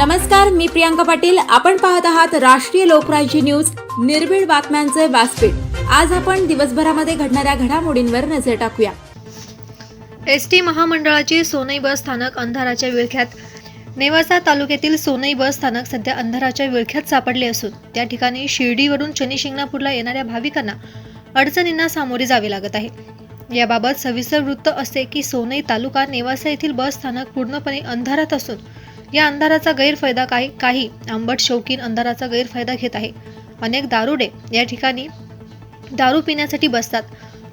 नमस्कार मी प्रियांका पाटील. आपण पाहत आहात राष्ट्रीय लोकराज्य न्यूज. निर्भीड बातम्यांचे व्यासपीठ. आज आपण दिवसभरामध्ये घडणाऱ्या घडामोडींवर नजर टाकूया. एस टी महामंडळाची सोनई बस स्थानक अंधाराच्या विळख्यात. नेवासा तालुक्यातील सोनई बस स्थानक सध्या अंधाराच्या विळख्यात सापडले असून त्या ठिकाणी शिर्डीवरून शनिशिंगणापूरला येणाऱ्या भाविकांना अडचणींना सामोरे जावे लागत आहे. याबाबत सविस्तर वृत्त असे की सोनई तालुका नेवासा येथील बस स्थानक पूर्णपणे अंधारात असून या अंधाराचा गैरफायदा काही काही आंबट शौकीन अंधाराचा गैरफायदा घेत आहे. अनेक दारुडे या ठिकाणी दारू पिण्यासाठी बसतात.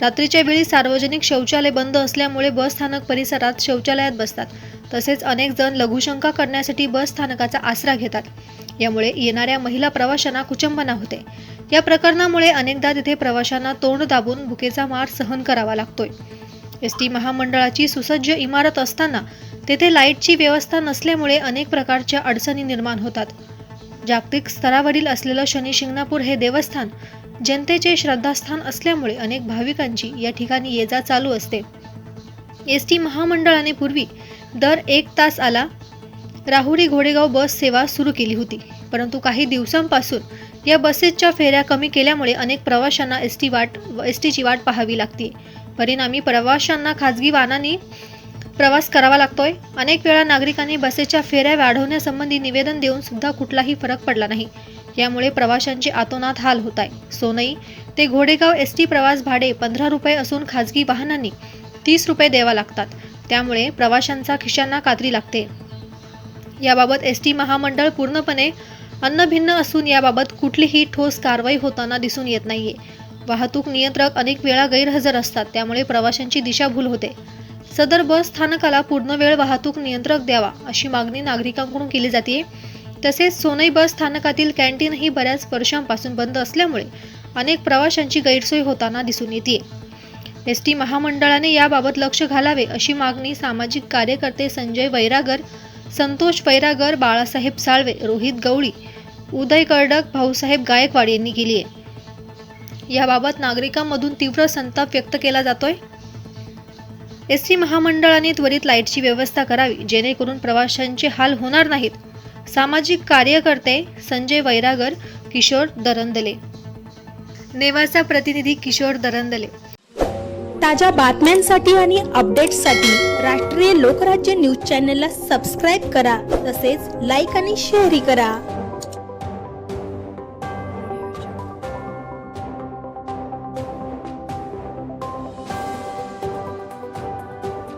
रात्रीच्या वेळी सार्वजनिक शौचालय बंद असल्यामुळे बस स्थानक परिसरात शौचालयात बसतात. तसेच अनेक जण लघुशंका करण्यासाठी बस स्थानकाचा आसरा घेतात. यामुळे येणाऱ्या महिला प्रवाशांना कुचंबना होते. या प्रकरणामुळे अनेकदा तिथे प्रवाशांना तोंड दाबून भुकेचा मार सहन करावा लागतोय. एस टी महामंडळाची सुसज्ज इमारत असताना तेथे लाईटची व्यवस्था नसल्यामुळे अनेक प्रकारच्या अडचणी निर्माण होतात. जागतिक स्तरावरील असलेलं शनी शिंगणापूर हे देवस्थान जनतेचे श्रद्धास्थान असल्यामुळे अनेक भाविकांची या ठिकाणी ये जा चालू असते. एस टी महामंडळाने पूर्वी दर एक तास आला राहुरी घोडेगाव बस सेवा सुरू केली होती. परंतु काही दिवसांपासून या बसेसच्या फेऱ्या कमी केल्यामुळे अनेक प्रवाशांना एस टी वाट एस टीची वाट पाहावी लागते. परिणामी प्रवाशांना खाजगी वाहनांनी प्रवास करावा लागतोय. अनेक वेळा नागरिकांनी बसेच्या फेऱ्या वाढवण्यासंबंधी निवेदन देऊन सुद्धा कुठलाही फरक पडला नाही. यामुळे प्रवाशांचे आतोनात हाल होत आहे. सोनई ते घोडेगाव एस टी प्रवास भाडे पंधरा रुपये असून खाजगी वाहनांनी तीस रुपये द्यावा लागतात. त्यामुळे प्रवाशांचा खिशांना कात्री लागते. याबाबत एस टी महामंडळ पूर्णपणे अन्नभिन्न असून याबाबत कुठलीही ठोस कारवाई होताना दिसून येत नाहीये. वाहतूक नियंत्रक अनेक वेळा गैरहजर असतात. त्यामुळे प्रवाशांची दिशाभूल होते. सदर बस स्थानकाला पूर्ण वेळ वाहतूक नियंत्रक द्यावा अशी मागणी नागरिकांकडून केली जाते तसेच सोनई बस स्थानकातील कॅन्टीनही बऱ्याच वर्षांपासून बंद असल्यामुळे अनेक प्रवाशांची गैरसोय होताना दिसून येते एस टी महामंडळाने याबाबत लक्ष घालावे अशी मागणी सामाजिक कार्यकर्ते संजय वैरागर संतोष वैरागर बाळासाहेब साळवे रोहित गवळी उदय कर्डक भाऊसाहेब गायकवाड यांनी केली आहे याबाबत नागरिकांमधून तीव्र संताप व्यक्त केला जातोय. एस टी महामंडळाने त्वरित लाईटची व्यवस्था करावी जेणेकरून प्रवाशांचे हाल होणार नाहीत. सामाजिक कार्यकर्ते संजय वैरागर किशोर दरंदले. नेवासा प्रतिनिधी किशोर दरंदले. ताज्या बातम्यांसाठी आणि अपडेट्ससाठी राष्ट्रीय लोकराज्य न्यूज चॅनलला सबस्क्राईब करा तसेच लाईक आणि शेअरही करा.